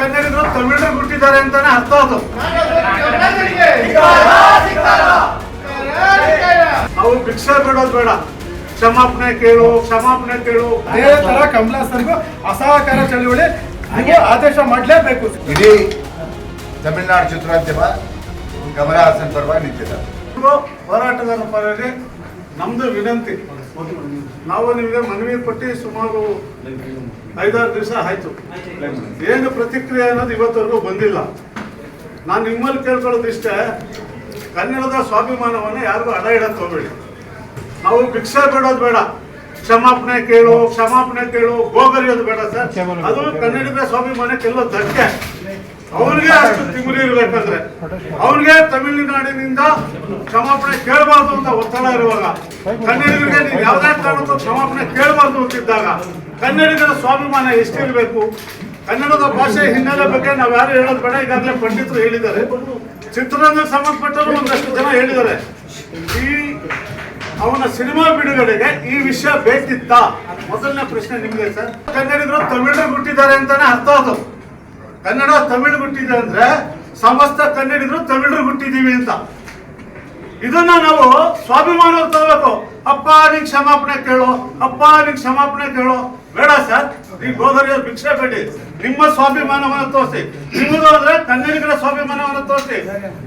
ಕನ್ನಡಿಗರು ತಮಿಳರು ಹುಟ್ಟಿದ್ದಾರೆ ಅಂತಾನೆ ಅರ್ಥ ಅದು. ಅವ್ರು ಭಿಕ್ಷೆ ಬಿಡೋದು ಬೇಡ. ಕ್ಷಮಾಪಣೆ ಕೇಳು ಕ್ಷಮಾಪಣೆ ಕೇಳು. ಅದೇ ತರ ಕಮಲಾಸನ್ಗೂ ಅಸಹಕಾರ ಚಳುವಳಿ ಹಾಗೆ ಆದೇಶ ಮಾಡಲೇಬೇಕು. ಇಡೀ ತಮಿಳುನಾಡು ಚಿತ್ರೋದ್ಯಮ ಕಮಲ ಹಾಸನ್ ಪರವಾಗಿ ನಿಂತಿದ್ದಾರೆ ಹೋರಾಟಗಾರರ ಪರವಾಗಿ ನಮ್ದು ವಿನಂತಿ. ನಾವು ನಿಮಗೆ ಮನವಿ ಕೊಟ್ಟು ಸುಮಾರು ಐದಾರು ದಿವಸ ಆಯ್ತು. ಏನು ಪ್ರತಿಕ್ರಿಯೆ ಅನ್ನೋದು ಇವತ್ತವರೆಗೂ ಬಂದಿಲ್ಲ. ನಾನು ನಿಮ್ಮಲ್ಲಿ ಕೇಳ್ಕೊಳ್ಳೋದು ಇಷ್ಟೇ ಕನ್ನಡದ ಸ್ವಾಭಿಮಾನವನ್ನು ಯಾರಿಗೂ ಅಡ ಇಡಕ್ ಹೋಗ್ಬೇಡಿ. ನಾವು ಭಿಕ್ಷೆ ಬಿಡೋದು ಬೇಡ. ಕ್ಷಮಾಪಣೆ ಕೇಳು ಕ್ಷಮಾಪಣೆ ಕೇಳು ಗೋಗರಿಯೋದು ಬೇಡ ಸರ್. ಅದು ಕನ್ನಡದ ಸ್ವಾಭಿಮಾನಕ್ಕೆ ಎಲ್ಲೋ ಧಕ್ಕೆ. ಅವ್ರಿಗೆ ಅಷ್ಟು ತಿಮಿರಿ ಇರ್ಬೇಕಂದ್ರೆ ಅವನಿಗೆ ತಮಿಳುನಾಡಿನಿಂದ ಕ್ಷಮಾಪಣೆ ಕೇಳಬಾರ್ದು ಅಂತ ಒತ್ತಡ ಇರುವಾಗ, ಕನ್ನಡಿಗರಿಗೆ ನೀವು ಯಾವುದೇ ಕಾರಣಕ್ಕೂ ಕ್ಷಮಾಪಣೆ ಕೇಳಬಾರ್ದು ಅಂತಿದ್ದಾಗ, ಕನ್ನಡಿಗರ ಸ್ವಾಭಿಮಾನ ಎಷ್ಟಿರಬೇಕು? ಕನ್ನಡದ ಭಾಷೆ ಹಿನ್ನೆಲೆ ಬಗ್ಗೆ ನಾವು ಯಾರು ಹೇಳೋದು ಬೇಡ, ಈಗಾಗಲೇ ಪಂಡಿತರು ಹೇಳಿದ್ದಾರೆ. ಚಿತ್ರರಂಗಕ್ಕೆ ಸಂಬಂಧಪಟ್ಟರು ಒಂದಷ್ಟು ಜನ ಹೇಳಿದ್ದಾರೆ. ಈ ಅವನ ಸಿನಿಮಾ ಬಿಡುಗಡೆಗೆ ಈ ವಿಷಯ ಬೇಕಿತ್ತ? ಮೊದಲನೇ ಪ್ರಶ್ನೆ ನಿಮಗೆ ಸರ್. ಕನ್ನಡಿಗರು ತಮಿಳು ಹುಟ್ಟಿದ್ದಾರೆ ಅಂತಾನೆ ಅರ್ಥ ಅದು ಕನ್ನಡ ತಮಿಳು ಹುಟ್ಟಿದೆ ಅಂದ್ರೆ ಸಮಸ್ತ ಕನ್ನಡಿಗರು ತಮಿಳರು ಹುಟ್ಟಿದೀವಿ ಅಂತ. ಇದನ್ನ ನಾವು ಸ್ವಾಭಿಮಾನ ತಗೋಬೇಕು. ಅಪ್ಪ, ನೀನ್ ಕ್ಷಮಾಪಣೆ ಕೇಳು. ಅಪ್ಪ, ನೀನ್ ಕ್ಷಮಾಪಣೆ ಕೇಳು. ಬೇಡ ಸರ್ ನೀವು ಗೋದರಿಯ ಭಿಕ್ಷೆ ಬೇಡಿ. ನಿಮ್ಮ ಸ್ವಾಭಿಮಾನವನ್ನು ತೋರಿಸಿ. ನಿಮ್ಮದು ಅಂದ್ರೆ ಕನ್ನಡಿಗರ ಸ್ವಾಭಿಮಾನವನ್ನು ತೋರಿಸಿ.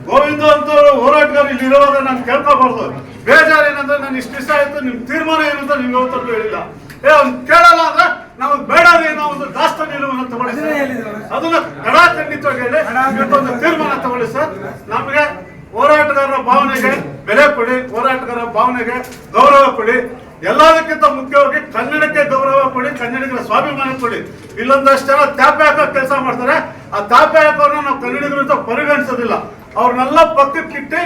ಗೋವಿಂದ ಅಂತ ಹೋರಾಟಗಾರ ಇಲ್ಲಿ ಇರೋದ್ರೆ ನಾನು ಕೇಳ್ಕೋಬಾರ್ದು. ಬೇಜಾರು ಏನಂದ್ರೆ ನಾನು ಇಷ್ಟು ಇಷ್ಟ ಆಯ್ತು, ನಿಮ್ ತೀರ್ಮಾನ ಏನಂತ ನಿಮ್ಗೆ ಯಾವತ್ತೂ ಹೇಳಿಲ್ಲ ಏ, ಅವ್ನು ಕೇಳಲ್ಲ ಅಂದ್ರೆ ನಾವು ಬೇಡ ಒಂದು ದಾಸ್ತ ನಿಲುವನ್ನು ತಗೊಳ್ಳಿ. ಅದನ್ನ ಖಂಡಿತವಾಗಿ ಹೇಳಿ ಒಂದು ತೀರ್ಮಾನ ತಗೊಳ್ಳಿ ಸರ್. ನಮಗೆ ಹೋರಾಟಗಾರರ ಭಾವನೆಗೆ ಬೆಲೆ ಕೊಡಿ ಹೋರಾಟಗಾರರ ಭಾವನೆಗೆ ಗೌರವ ಕೊಡಿ. ಎಲ್ಲದಕ್ಕಿಂತ ಮುಖ್ಯವಾಗಿ ಕನ್ನಡಕ್ಕೆ ಗೌರವ ಕೊಡಿ ಕನ್ನಡಿಗರ ಸ್ವಾಭಿಮಾನ ಕೊಡಿ. ಇಲ್ಲೊಂದಷ್ಟು ಜನ ತಾಪೆ ಹಾಕೋ ಕೆಲಸ ಮಾಡ್ತಾರೆ. ಆ ತಾಪೆ ಹಾಕೋರ್ನ ನಾವು ಕನ್ನಡಿಗರು ಅಂತ ಪರಿಗಣಿಸೋದಿಲ್ಲ. ಅವ್ರನ್ನೆಲ್ಲ ಪಕ್ಕಕ್ಕಿಟ್ಟು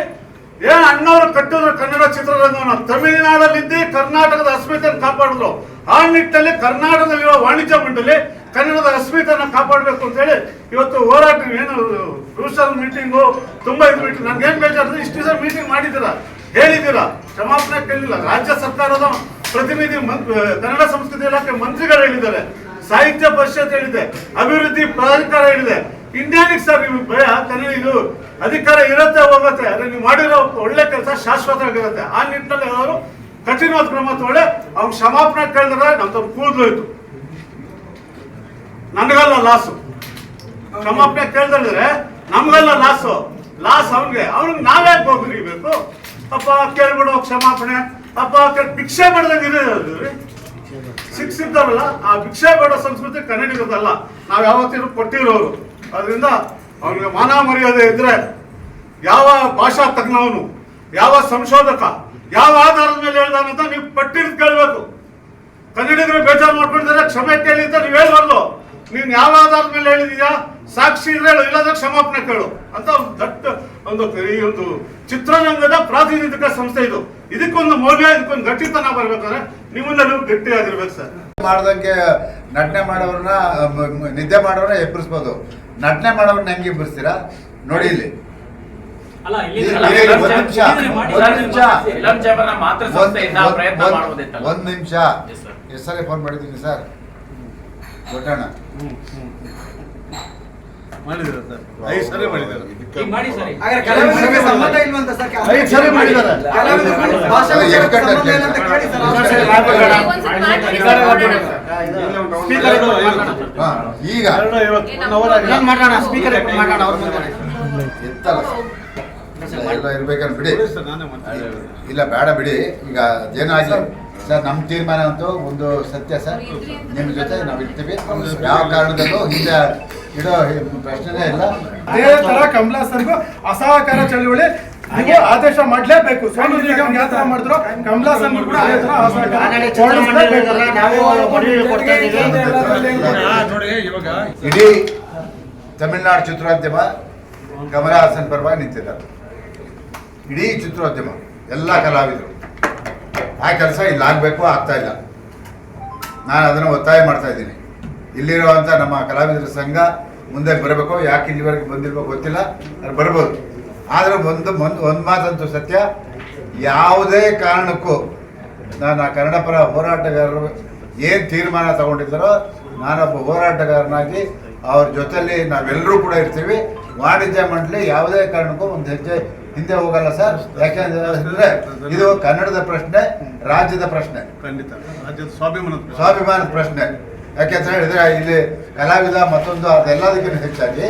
ಏನ್ ಅಣ್ಣವರು ಕಟ್ಟಿದ್ರು ಕನ್ನಡ ಚಿತ್ರರಂಗವನ್ನು? ತಮಿಳುನಾಡಲ್ಲಿದ್ದು ಕರ್ನಾಟಕದ ಅಸ್ಮಿತೆಯನ್ನು ಕಾಪಾಡಿದ್ರು. ಆ ನಿಟ್ಟಿನಲ್ಲಿ ಕರ್ನಾಟಕದಲ್ಲಿರುವ ವಾಣಿಜ್ಯ ಮಂಡಳಿ ಕನ್ನಡದ ಅಸ್ಮಿತೆಯನ್ನು ಕಾಪಾಡಬೇಕು ಅಂತ ಹೇಳಿ ಇವತ್ತು ಹೋರಾಟ ಏನು ರೂಸಲ್ ಮೀಟಿಂಗು ತುಂಬಾ ಇದು ಬಿಟ್ಟು ನನ್ಗೆ ಏನ್ ಬೇಜಾರು ಇಷ್ಟು ದಿವಸ ಮೀಟಿಂಗ್ ಮಾಡಿದ್ದೀರಾ? ಹೇಳಿದ್ದೀರಾ? ಕ್ಷಮಾಪಣೆ ಕೇಳಿಲ್ಲ. ರಾಜ್ಯ ಸರ್ಕಾರದ ಪ್ರತಿನಿಧಿ ಕನ್ನಡ ಸಂಸ್ಕೃತಿ ಇಲಾಖೆ ಮಂತ್ರಿಗಳು ಹೇಳಿದ್ದಾರೆ. ಸಾಹಿತ್ಯ ಪರಿಷತ್ ಹೇಳಿದೆ. ಅಭಿವೃದ್ಧಿ ಪ್ರಾಧಿಕಾರ ಹೇಳಿದೆ. ಇಂಡಿಯಾನಿಕ್ ಸರ್, ನಿಮ್ಗೆ ಭಯ? ಕನ್ನಡ ಇದು ಅಧಿಕಾರ ಇರುತ್ತೆ ಹೋಗುತ್ತೆ. ಆದರೆ ನೀವು ಮಾಡಿರೋ ಒಳ್ಳೆ ಕೆಲಸ ಶಾಶ್ವತವಾಗಿರುತ್ತೆ. ಆ ನಿಟ್ಟಿನಲ್ಲಿ ಅವರು ಕಠಿಣವಾದ ಕ್ರಮ ತಗೊಳ್ಳಿ ಅವ್ನ ಕ್ಷಮಾಪಣೆ ಕೇಳಿದ್ರೆ ನಮ್ದು ಕೂದಲು ಇತ್ತು ನನಗಲ್ಲ ಲಾಸು. ಕ್ಷಮಾಪಣೆ ಕೇಳಿದ್ರೆ ನಮ್ಗಲ್ಲ ಲಾಸು. ಲಾಸ್ ಅವನ್ಗೆ. ಅವ್ನಿಗೆ ನಾವೇ ಹೋಗ್ಬೇಕು ಅಪ್ಪ, ಕೇಳ್ಬಿಡು ಕ್ಷಮಾಪಣೆ. ಅಪ್ಪ ಭಿಕ್ಷೆ ಬಿಡದಂಗೆ ಸಿಕ್ಸಿದ್ದಾರಲ್ಲ, ಆ ಭಿಕ್ಷೆ ಬೇಡ ಸಂಸ್ಕೃತಿ ಕನ್ನಡಿಗರದಲ್ಲ. ನಾವು ಯಾವತ್ತಿನೂ ಕೊಟ್ಟಿರೋರು. ಅದರಿಂದ ಅವ್ನಿಗೆ ಮಾನ ಮರ್ಯಾದೆ ಇದ್ರೆ ಯಾವ ಭಾಷಾ ತಜ್ಞವನು, ಯಾವ ಸಂಶೋಧಕ ಯಾವ ಆಧಾರದ ಮೇಲೆ ಹೇಳ್ದಾನ ಅಂತ ನೀವು ಪಟ್ಟಿದ್ ಕೇಳಬೇಕು. ಕನ್ನಡಿಗರು ಬೇಜಾರು ಮಾಡ್ಕೊಂಡಿದ್ದಾರೆ ಕ್ಷಮೆ ಕೇಳಿ ಅಂತ ನೀವು ಹೇಳ್ಬಾರ್ದು. ನೀನ್ ಯಾವ ಆಧಾರದ ಮೇಲೆ ಹೇಳಿದೀಯಾ? ಸಾಕ್ಷಿ ಇದ್ರೆ ಹೇಳು ಇಲ್ಲದ ಕ್ಷಮಾಪಣೆ ಕೇಳು ಅಂತ ಒಂದು ದಟ್ಟ ಒಂದು ಈ ಒಂದು ಚಿತ್ರರಂಗದ ಪ್ರಾತಿನಿಧಿಕ ಸಂಸ್ಥೆ ಇದು. ಇದಕ್ಕೊಂದು ಮೌಲ್ಯ, ಇದಕ್ಕೊಂದು ಗಟ್ಟಿತನ ಬರ್ಬೇಕಾದ್ರೆ ನಿಮ್ಮನ್ನೆಲ್ಲೂ ಗಟ್ಟಿಯಾಗಿರ್ಬೇಕು ಸರ್. ಮಾಡ್ದಂಗೆ ನಟನೆ ಮಾಡೋರನ್ನ ನಿದ್ದೆ ಮಾಡೋರನ್ನ ಎಬ್ಬರಿಸ್ಬೋದು. ನಟನೆ ಮಾಡೋರನ್ನ ಹೆಂಗೆ ಎಬ್ಬರಿಸ್ತೀರಾ ನೋಡಿ ಇಲ್ಲಿ ಅಲ್ಲ ಇಲ್ಲಿ ಇಲ್ಲಿ- ಅಲ್ಲ, ಇಲ್ಲಿ ಫಿಲಂ ಒಂದ್ ನಿಮಿಷ. ಎಷ್ಟು ಸಲ ಫೋನ್ ಮಾಡಿದ್ದೀನಿ ಸರ್ ಗೊತ್ತಣ್ಣ? ಮಾಡಿದ್ದೀರಾ ಸರ್. ಐದು ಸರಿ ಮಾಡಿದ್ದಾರೆ ಈಗ. ಎತ್ತಲ್ಲ ಇರ್ಬೇಕಂತ ಬಿಡಿ. ಇಲ್ಲ ಬೇಡ ಬಿಡಿ. ಈಗ ಅದೇನಾಗಲಿ ಸರ್. ನಮ್ಮ ತೀರ್ಮಾನ ಅಂತೂ ಒಂದು ಸತ್ಯ ಸರ್. ನಿಮ್ಮ ಜೊತೆ ನಾವು ಇರ್ತೀವಿ. ಯಾವ ಕಾರಣದಲ್ಲೂ ಹಿಂದೆ ಇಡೋ ಪ್ರಶ್ನೆನೇ ಇಲ್ಲ. ಅದೇ ತರ ಕಮಲಾ ಸರ್ಗೂ ಅಸಹಕಾರ ಚಳುವಳಿ. ನೀವು ಆದೇಶ ಮಾಡಲೇಬೇಕು. ಸೋನು ನಿಗಮ್ ಯಾವ ತರ ಮಾಡಿದ್ರು? ಕಮಲಾಸನ್ ಕೂಡ ಅದೇ ತರ ಅಸಹಕಾರ. ಇಡೀ ತಮಿಳುನಾಡು ಚಿತ್ರೋದ್ಯಮ ಕಮಲಾ ಹಾಸನ್ ಪರವಾಗಿ ನಿಂತಿದ್ದಾರೆ ಇಡೀ ಚಿತ್ರೋದ್ಯಮ, ಎಲ್ಲ ಕಲಾವಿದರು. ಆ ಕೆಲಸ ಇಲ್ಲಿ ಆಗಬೇಕು ಆಗ್ತಾ ಇಲ್ಲ. ನಾನು ಅದನ್ನು ಒತ್ತಾಯ ಮಾಡ್ತಾ ಇದ್ದೀನಿ. ಇಲ್ಲಿರುವಂಥ ನಮ್ಮ ಕಲಾವಿದರ ಸಂಘ ಮುಂದೆ ಬರಬೇಕು, ಯಾಕೆ ಇಲ್ಲಿವರೆಗೆ ಬಂದಿಲ್ವೋ ಗೊತ್ತಿಲ್ಲ ಅದು ಬರ್ಬೋದು. ಆದರೆ ಒಂದು ಒಂದು ಒಂದು ಮಾತಂತೂ ಸತ್ಯ, ಯಾವುದೇ ಕಾರಣಕ್ಕೂ ನಾನು ಆ ಕನ್ನಡ ಪರ ಹೋರಾಟಗಾರರು ಏನು ತೀರ್ಮಾನ ತಗೊಂಡಿದ್ದಾರೋ, ನಾನೊಬ್ಬ ಹೋರಾಟಗಾರನಾಗಿ ಅವ್ರ ಜೊತೆಯಲ್ಲಿ ನಾವೆಲ್ಲರೂ ಕೂಡ ಇರ್ತೀವಿ. ವಾಣಿಜ್ಯ ಮಂಡಳಿ ಯಾವುದೇ ಕಾರಣಕ್ಕೂ ಒಂದು ಹೆಜ್ಜೆ ಹಿಂದೆ ಹೋಗಲ್ಲ ಸರ್. ಯಾಕೆಂದ್ರೆ ಇದು ಕನ್ನಡದ ಪ್ರಶ್ನೆ ರಾಜ್ಯದ ಪ್ರಶ್ನೆ. ಖಂಡಿತ. ರಾಜ್ಯದ ಸ್ವಾಭಿಮಾನದ ಪ್ರಶ್ನೆ. ಸ್ವಾಭಿಮಾನದ ಪ್ರಶ್ನೆ. ಯಾಕೆಂತ ಹೇಳಿದ್ರೆ ಇಲ್ಲಿ ಕಲಾವಿದ ಮತ್ತೊಂದು ಅದೆಲ್ಲದಕ್ಕಿಂತ ಹೆಚ್ಚಾಗಿ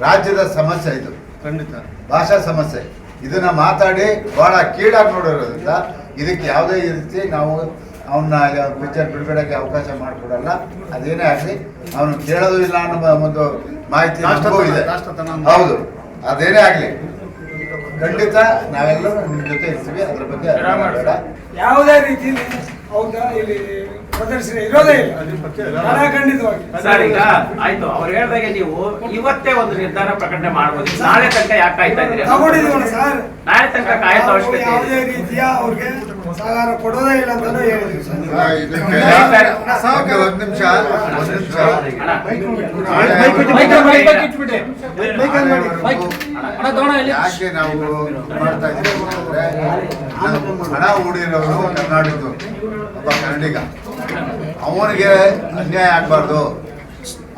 ರಾಜ್ಯದ ಸಮಸ್ಯೆ ಇದು. ಖಂಡಿತ. ಭಾಷಾ ಸಮಸ್ಯೆ. ಇದನ್ನ ಮಾತಾಡಿ ಬಹಳ ಕೀಳಾಗಿ ನೋಡಿರೋದ್ರಿಂದ ಇದಕ್ಕೆ ಯಾವುದೇ ರೀತಿ ನಾವು ಅವನ್ನ ಪಿಕ್ಚರ್ ಬಿಡುಗಡೆಗೆ ಅವಕಾಶ ಮಾಡಿಕೊಡಲ್ಲ. ಅದೇನೇ ಆಗಲಿ ಅವನು ಕೇಳೋದು ಇಲ್ಲ ಅನ್ನೋ ಒಂದು ಮಾಹಿತಿ ಹೌದು. ಅದೇನೇ ಆಗಲಿ ಖಂಡಿತ ನಾವೆಲ್ಲರೂ ನಿಮ್ಮ ಜೊತೆ ಇರ್ತೀವಿ ಅದ್ರ ಬಗ್ಗೆ ಬೇಡ. ಯಾವುದೇ ರೀತಿಯಲ್ಲಿ ಇಲ್ಲಿ ಪ್ರದರ್ಶನ ಇರೋದೇ ಇಲ್ಲ. ಅದ್ರ ಬಗ್ಗೆ ಖಂಡಿತವಾಗಿ. ಸರ್ ಈಗ ಆಯ್ತು. ಅವ್ರು ಹೇಳ್ದಾಗೆ ನೀವು ಇವತ್ತೇ ಒಂದು ನಿರ್ಧಾರ ಪ್ರಕಟಣೆ ಮಾಡ್ಬೋದು. ನಾಳೆ ತನಕ ಯಾಕೆ ಕಾಯ್ತಾ ಇದ್ದೀರಿ? ತಗೊಂಡಿದೀವಲ್ಲ ಸರ್. ನಾಳೆ ತನಕ ಕಾಯ್ತಾ ಅವಶ್ಯಕತೆ ಯಾವುದೇ ರೀತಿಯ ಅವ್ರಿಗೆ ಸಹಕಾರ ಕೊಡೋದೇ ಇಲ್ಲ ಅಂತಾನು ಹೇಳಿದ್ವಿ ಸರ್. ಒಂದ್ ನಿಮಿಷ ಒಂದ್ ನಿಮಿಷ. ಅಣ್ಣ, ಯಾಕೆ ನಾವು ಮಾಡ್ತಾ ಇದ್ದೀವಿ ಅಂದ್ರೆ ಹಣ ಹೂಡಿರೋರು ಕರ್ನಾಟಕದವ್ರು ಒಬ್ಬ ಕನ್ನಡಿಗ. ಅವನಿಗೆ ಅನ್ಯಾಯ ಆಗಬಾರ್ದು.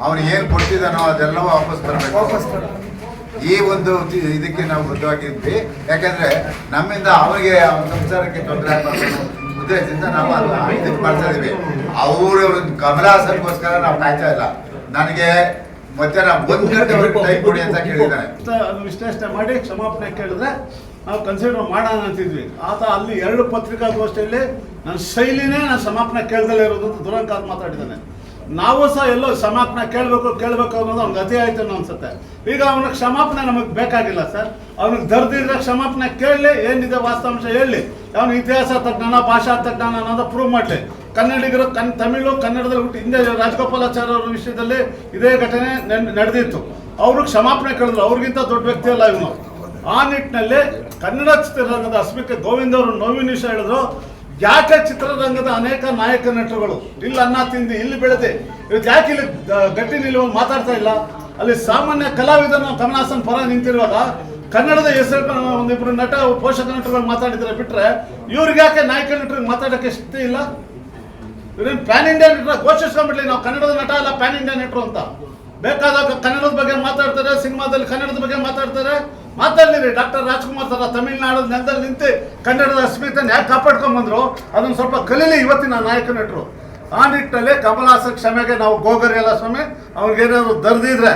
ಅವನಿಗೆ ಏನು ಕೊಡ್ತಿದ್ದಾನೋ ಅದೆಲ್ಲವೂ ವಾಪಸ್ ಬರಬೇಕು ಈ ಒಂದು ಇದಕ್ಕೆ ನಾವು ಬದ್ಧವಾಗಿದ್ವಿ. ಯಾಕಂದ್ರೆ ನಮ್ಮಿಂದ ಅವನಿಗೆ ಅವನ ಸಂಸಾರಕ್ಕೆ ತೊಂದರೆ ಆಗಬಾರ್ದು ಉದ್ದೇಶದಿಂದ ನಾವು ಅದು ಇದಕ್ಕೆ ಮಾಡ್ತಾ ಇದ್ದೀವಿ. ಅವರು ಕಮಲಾಸನ್ಗೋಸ್ಕರ ನಾವು ಕಾಯ್ತಾ ಇಲ್ಲ. ನನಗೆ ಮಧ್ಯಾಹ್ನ ಒಂದ್ ಗಂಟೆವರೆಗೆ ಟೈಮ್ ಕೊಡಿ ಅಂತ ಅಂತ ಅದು ವಿಶ್ಲೇಷಣೆ ಮಾಡಿ ಕ್ಷಮಾಪಣೆ ಕೇಳಿದ್ರೆ ನಾವು ಕನ್ಸಿಡರ್ ಮಾಡೋಣ ಅಂತಿದ್ವಿ. ಆತ ಅಲ್ಲಿ ಎರಡು ಪತ್ರಿಕಾಗೋಷ್ಠಿಯಲ್ಲಿ ನನ್ನ ಶೈಲಿನೇ ನಾನು ಸಮಾಪನೆ ಕೇಳ್ದಲೇ ಇರೋದು ಅಂತ ದುರಂಕಾರ ಮಾತಾಡಿದ್ದಾನೆ. ನಾವು ಸಹ ಎಲ್ಲೋ ಕ್ಷಮಾಪಣೆ ಕೇಳಬೇಕು ಕೇಳಬೇಕು ಅನ್ನೋದು ಅವ್ನಿಗೆ ಅತಿ ಆಯ್ತು ಅನ್ನೋ ಅನ್ಸುತ್ತೆ. ಈಗ ಅವನ ಕ್ಷಮಾಪಣೆ ನಮಗೆ ಬೇಕಾಗಿಲ್ಲ ಸರ್. ಅವ್ನಿಗೆ ದರ್ದಿದ್ರೆ ಕ್ಷಮಾಪಣೆ ಕೇಳಲಿ ಏನಿದೆ ವಾಸ್ತವಾಂಶ ಹೇಳಿ. ಅವನ ಇತಿಹಾಸ ತಜ್ಞಾನ ಭಾಷಾ ತಜ್ಞಾನ ಅನ್ನೋದು ಪ್ರೂವ್ ಮಾಡಲಿ. ಕನ್ನಡಿಗರು ಕನ್ ತಮಿಳು ಕನ್ನಡದಲ್ಲಿ ಹುಟ್ಟಿ ಹಿಂದೆ ರಾಜಗೋಪಾಲಾಚಾರ್ಯ ಅವರ ವಿಷಯದಲ್ಲಿ ಇದೇ ಘಟನೆ ನಡೆದಿತ್ತು. ಅವರು ಕ್ಷಮಾಪಣೆ ಕೇಳಿದ್ರು. ಅವ್ರಿಗಿಂತ ದೊಡ್ಡ ವ್ಯಕ್ತಿ ಅಲ್ಲ ಇವನು. ಆ ನಿಟ್ಟಿನಲ್ಲಿ ಕನ್ನಡ ಚಿತ್ರರಂಗದ ಅಸ್ಮಿಕೆ ಗೋವಿಂದ ಅವರು ನೋವಿನ ವಿಷಯ ಹೇಳಿದ್ರು. ಯಾಕೆ ಚಿತ್ರರಂಗದ ಅನೇಕ ನಾಯಕ ನಟರುಗಳು ಇಲ್ಲಿ ಅನ್ನ ತಿಂದು ಇಲ್ಲಿ ಬೆಳೆದೆ? ಇವತ್ತು ಯಾಕೆ ಇಲ್ಲಿ ಗಟ್ಟಿ ನಿಲ್ಲುವ ಮಾತಾಡ್ತಾ ಇಲ್ಲ? ಅಲ್ಲಿ ಸಾಮಾನ್ಯ ಕಲಾವಿದನ ಕಮಲಾಸನ್ ಪರ ನಿಂತಿರುವಾಗ ಕನ್ನಡದ ಹೆಸರು ಒಂದಿಬ್ರು ನಟ ಪೋಷಕ ನಟರುಗಳು ಮಾತಾಡಿದ್ರೆ ಬಿಟ್ರೆ ಇವ್ರಿಗೆ ಯಾಕೆ ನಾಯಕ ನಟರಿಗೆ ಮಾತಾಡೋಕ್ಕೆ ಶಕ್ತಿ ಇಲ್ಲ? ಇವ್ರೇನು ಪ್ಯಾನ್ ಇಂಡಿಯಾ ನಟರ ಘೋಷಿಸ್ಕೊಂಡ್ಬಿಡ್ಲಿ, ನಾವು ಕನ್ನಡದ ನಟ ಅಲ್ಲ ಪ್ಯಾನ್ ಇಂಡಿಯಾ ನೆಟ್ರು ಅಂತ. ಬೇಕಾದಾಗ ಕನ್ನಡದ ಬಗ್ಗೆ ಮಾತಾಡ್ತಾರೆ, ಸಿನಿಮಾದಲ್ಲಿ ಕನ್ನಡದ ಬಗ್ಗೆ ಮಾತಾಡ್ತಾರೆ. ಮಾತಾಡ್ಲಿರಿ, ಡಾಕ್ಟರ್ ರಾಜ್ಕುಮಾರ್ ಸರ ತಮಿಳ್ನಾಡು ನೆಲದಲ್ಲಿ ನಿಂತು ಕನ್ನಡದ ಅಸ್ಮಿತನ ಯಾಕೆ ಕಾಪಾಡ್ಕೊಂಡ್ ಅದನ್ನು ಸ್ವಲ್ಪ ಕಲೀಲಿ ಇವತ್ತಿನ ನಾಯಕ ನಟರು. ಆ ನಿಟ್ಟಿನಲ್ಲಿ ಕಮಲಾಸ ಕ್ಷಮೆಗೆ ನಾವು ಗೋಗರೆಲ್ಲ ಸ್ವಾಮಿ ಅವ್ರಿಗೇನಾದ್ರು ದರ್ದಿದ್ರೆ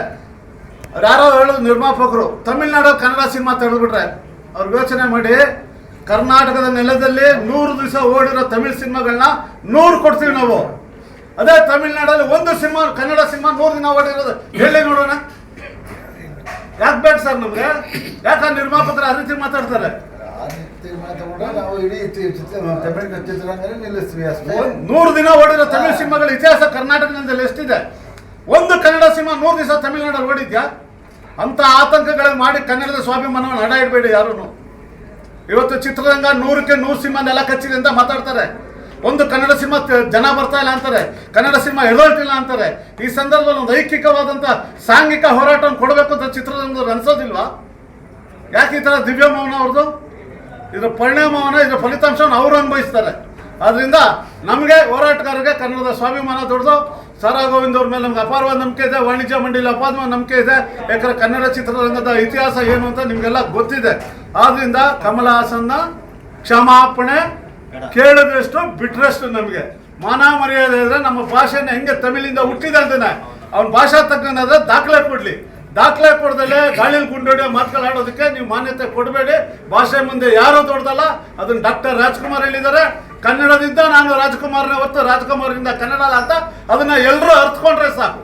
ಅವ್ರು ಯಾರೋ ಹೇಳೋದು ನಿರ್ಮಾಪಕರು. ತಮಿಳ್ನಾಡು ಕನ್ನಡ ಸಿನಿಮಾ ತೆಗೆದುಬಿಟ್ರೆ ಅವ್ರು ಯೋಚನೆ ಮಾಡಿ ಕರ್ನಾಟಕದ ನೆಲದಲ್ಲಿ ನೂರು ದಿವಸ ಓಡಿರೋ ತಮಿಳ್ ಸಿನಿಮಾಗಳನ್ನ ನೂರು ಕೊಡ್ತೀವಿ ನಾವು. ಅದೇ ತಮಿಳ್ನಾಡಲ್ಲಿ ಒಂದು ಸಿನಿಮಾ ಕನ್ನಡ ಸಿನಿಮಾ ನೂರು ದಿನ ಓಡಿರೋದು. ಹೇಳಿ ನೋಡೋಣ. ಯಾಕೆ ಬೇಡ ಸರ್ ನಮ್ಗೆ? ಯಾಕೆ ನಿರ್ಮಾಪಕರು ಆ ರೀತಿ ಮಾತಾಡ್ತಾರೆ ನೂರು ದಿನ ಓಡಿರೋ ತಮಿಳ್ ಸಿನಿಮಾಗಳ ಇತಿಹಾಸ ಕರ್ನಾಟಕದಲ್ಲಿ ಎಷ್ಟಿದೆ? ಒಂದು ಕನ್ನಡ ಸಿನಿಮಾ ನೂರು ದಿವಸ ತಮಿಳ್ನಾಡಲ್ಲಿ ಓಡಿದ್ಯಾ? ಅಂತ ಆತಂಕಗಳನ್ನ ಮಾಡಿ ಕನ್ನಡದ ಸ್ವಾಭಿಮಾನವನ್ನು ಹಡ ಇಡಬೇಡಿ ಯಾರೂ ಇವತ್ತು ಚಿತ್ರರಂಗ ನೂರಕ್ಕೆ ನೂರು ಸಿಂಹ ನೆಲ ಕಚ್ಚಿದೆ ಅಂತ ಮಾತಾಡ್ತಾರೆ. ಒಂದು ಕನ್ನಡ ಸಿನಿಮಾ ಜನ ಬರ್ತಾ ಇಲ್ಲ ಅಂತಾರೆ. ಕನ್ನಡ ಸಿನಿಮಾ ಇಲ್ಲ ಅಂತಾರೆ. ಈ ಸಂದರ್ಭದಲ್ಲಿ ಒಂದು ಐಕ್ಯಿಕವಾದಂಥ ಸಾಂಘಿಕ ಹೋರಾಟವನ್ನು ಕೊಡಬೇಕು ಅಂತ ಚಿತ್ರರಂಗದವ್ರು ಅನ್ಸೋದಿಲ್ವಾ? ಯಾಕೆ ಈ ಥರ ದಿವ್ಯ ಮೌನ ಅವ್ರದ್ದು ಇದರ ಪರಿಣಾಮವನ್ನು, ಇದರ ಫಲಿತಾಂಶವನ್ನು ಅವರು ಅನುಭವಿಸ್ತಾರೆ. ಆದ್ದರಿಂದ ನಮಗೆ ಹೋರಾಟಗಾರರಿಗೆ ಕನ್ನಡದ ಸ್ವಾಭಿಮಾನ ದೊಡ್ಡದು. ಸಾರಾ ಗೋವಿಂದ್ ಅವ್ರ ಮೇಲೆ ನಮ್ಗೆ ಅಪಾರವಾದ ನಂಬಿಕೆ ಇದೆ ವಾಣಿಜ್ಯ ಮಂಡಳಿ ಅಪಾರವಾದ ನಂಬಿಕೆ ಇದೆ. ಯಾಕಂದ್ರೆ ಕನ್ನಡ ಚಿತ್ರರಂಗದ ಇತಿಹಾಸ ಏನು ಅಂತ ನಿಮಗೆಲ್ಲ ಗೊತ್ತಿದೆ. ಆದ್ರಿಂದ ಕಮಲ ಹಾಸನ್ನ ಕ್ಷಮಾಪಣೆ ಕೇಳಿದ್ರಷ್ಟು ಬಿಟ್ರಷ್ಟು ನಮಗೆ. ಮಾನ ಮರ್ಯಾದೆ ಇದ್ರೆ ನಮ್ಮ ಭಾಷೆನ ಹೆಂಗೆ ತಮಿಳಿಂದ ಹುಟ್ಟಿದೆ ಅಂತಾನೆ. ಅವ್ನ ಭಾಷಾ ತಜ್ಞನಾದ್ರೆ ದಾಖಲೆ ಕೊಡ್ಲಿ. ದಾಖಲೆ ಕೊಡ್ದಲೆ ಗಾಳಿಲಿ ಗುಂಡೋಡಿ ಮಾತುಗಳಾಡೋದಕ್ಕೆ ನೀವು ಮಾನ್ಯತೆ ಕೊಡಬೇಡಿ. ಭಾಷೆ ಮುಂದೆ ಯಾರೂ ದೊಡ್ಡದಲ್ಲ ಅದನ್ನು ಡಾಕ್ಟರ್ ರಾಜ್ಕುಮಾರ್ ಹೇಳಿದ್ದಾರೆ. ಕನ್ನಡದಿಂದ ನಾನು ರಾಜ್ಕುಮಾರ್ನ ಹೊತ್ತು ರಾಜ್ಕುಮಾರಿಂದ ಕನ್ನಡ ಅಂತ ಅದನ್ನ ಎಲ್ಲರೂ ಅರ್ಥಕೊಂಡ್ರೆ ಸಾಕು.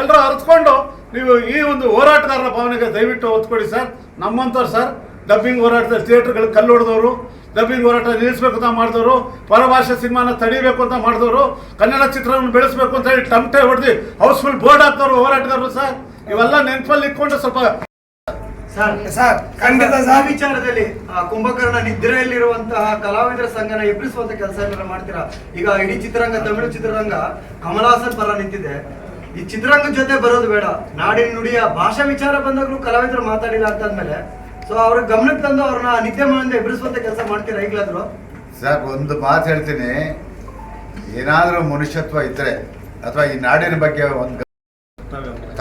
ಎಲ್ಲರೂ ಅರ್ಥಕೊಂಡು ನೀವು ಈ ಒಂದು ಹೋರಾಟಗಾರರ ಭಾವನೆಗೆ ದಯವಿಟ್ಟು ಒತ್ತು ಸರ್. ನಮ್ಮಂಥವ್ರು ಸರ್, ಡಬ್ಬಿಂಗ್ ಹೋರಾಟದ ಥಿಯೇಟರ್ಗಳು ಕಲ್ಲು ಹೊಡೆದವರು ಡಬ್ಬಿಂಗ್ ಹೋರಾಟ ನಿಲ್ಲಿಸಬೇಕು ಅಂತ ಮಾಡಿದವರು, ಪರಭಾಷೆ ಸಿನಿಮಾನ ತಡಿಬೇಕು ಅಂತ ಮಾಡಿದವರು, ಕನ್ನಡ ಚಿತ್ರವನ್ನು ಬೆಳೆಸಬೇಕು ಅಂತ ಹೇಳಿ ಟಮಟೆ ಹೊಡೆದು ಹೌಸ್ಫುಲ್ ಬೋರ್ಡ್ ಹಾಕ್ತವ್ರು ಹೋರಾಟಗಾರರು ಸರ್. ಇವೆಲ್ಲ ನೆನಪಲ್ಲಿ ಇಟ್ಕೊಂಡು ಸ್ವಲ್ಪ ಸರ್ ಸರ್. ಖಂಡಿತ ಸಹ ವಿಚಾರದಲ್ಲಿ ಆ, ಕುಂಭಕರ್ಣ ನಿದ್ರೆಯಲ್ಲಿರುವಂತಹ ಕಲಾವಿದರ ಸಂಘನ ಎಬ್ಬಿಸುವಂತ ಕೆಲಸ ಏನಾರ ಮಾಡ್ತೀರಾ? ಈಗ ಇಡೀ ಚಿತ್ರರಂಗ ತಮಿಳು ಚಿತ್ರರಂಗ ಕಮಲಾಸನ್ ಪರ ನಿಂತಿದೆ. ಈ ಚಿತ್ರರಂಗ ಜೊತೆ ಬರೋದು ಬೇಡ. ನಾಡಿನ ನುಡಿಯ ಭಾಷಾ ವಿಚಾರ ಬಂದಾಗ್ಲೂ ಕಲಾವಿದರು ಮಾತಾಡಿಲ್ಲ ಅಂತಂದ್ಮೇಲೆ ಸೊ ಅವ್ರ ಗಮನಕ್ಕೆ ತಂದು ಅವ್ರನ್ನ ನಿದ್ದೆ ಮಾಡಿಂದ ಎಬ್ಬಿಸುವಂತ ಕೆಲಸ ಮಾಡ್ತೀರಾ ಈಗಲಾದ್ರು? ಸರ್ ಒಂದು ಮಾತು ಹೇಳ್ತೀನಿ. ಏನಾದರೂ ಮನುಷ್ಯತ್ವ ಇದ್ರೆ ಅಥವಾ ಈ ನಾಡಿನ ಬಗ್ಗೆ ಒಂದು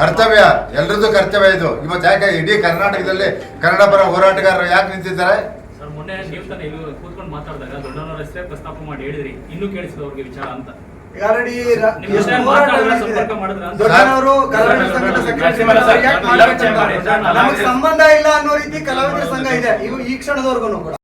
ಕರ್ತವ್ಯ ಎಲ್ರದ್ದು ಕರ್ತವ್ಯ ಇದು. ಇವತ್ತು ಯಾಕೆ ಇಡೀ ಕರ್ನಾಟಕದಲ್ಲಿ ಕನ್ನಡ ಪರ ಹೋರಾಟಗಾರರು ಯಾಕೆ ನಿಂತಿದ್ದಾರೆ? ಸರ್ ಮೊನ್ನೆ ನೀವು ತಾನೇ ಇಲ್ಲಿ ಕೂತ್ಕೊಂಡು ಮಾತಾಡಿದಾಗ ದೊಡ್ಡನವರ ಹೆಸರೇ ಪ್ರಸ್ತಾಪ ಮಾಡಿ ಹೇಳಿದ್ರಿ. ಇನ್ನೂ ಕೇಳಿಸಿದ ಅವ್ರಿಗೆ ವಿಚಾರ ಅಂತ. ಈಗ already ರ- ನಿಮ್ಮ ಎಷ್ಟು ಜೊತೆ ಹೋರಾಟ ಮಾತಾಡಿದ್ರೆ ನಡೀತಿದೆ. ಸಂಪರ್ಕ ಮಾಡಿದ್ರ? ದೊಡ್ಡನವರು ಕಲಾವಿದರ ಸಂಘದ secretary ಸರ್, ಸರ್, ಮಾಡ್ಬೇಕಂತ? ಸರ್, ಸರ್, ನಮಗೆ ಸಂಬಂಧ ಇಲ್ಲ ಅನ್ನೋ ರೀತಿ ಕಲಾವಿದರ ಸಂಘ ಇದೆ. ಇವು ಈ ಕ್ಷಣದವರೆಗೂ ಕೂಡ.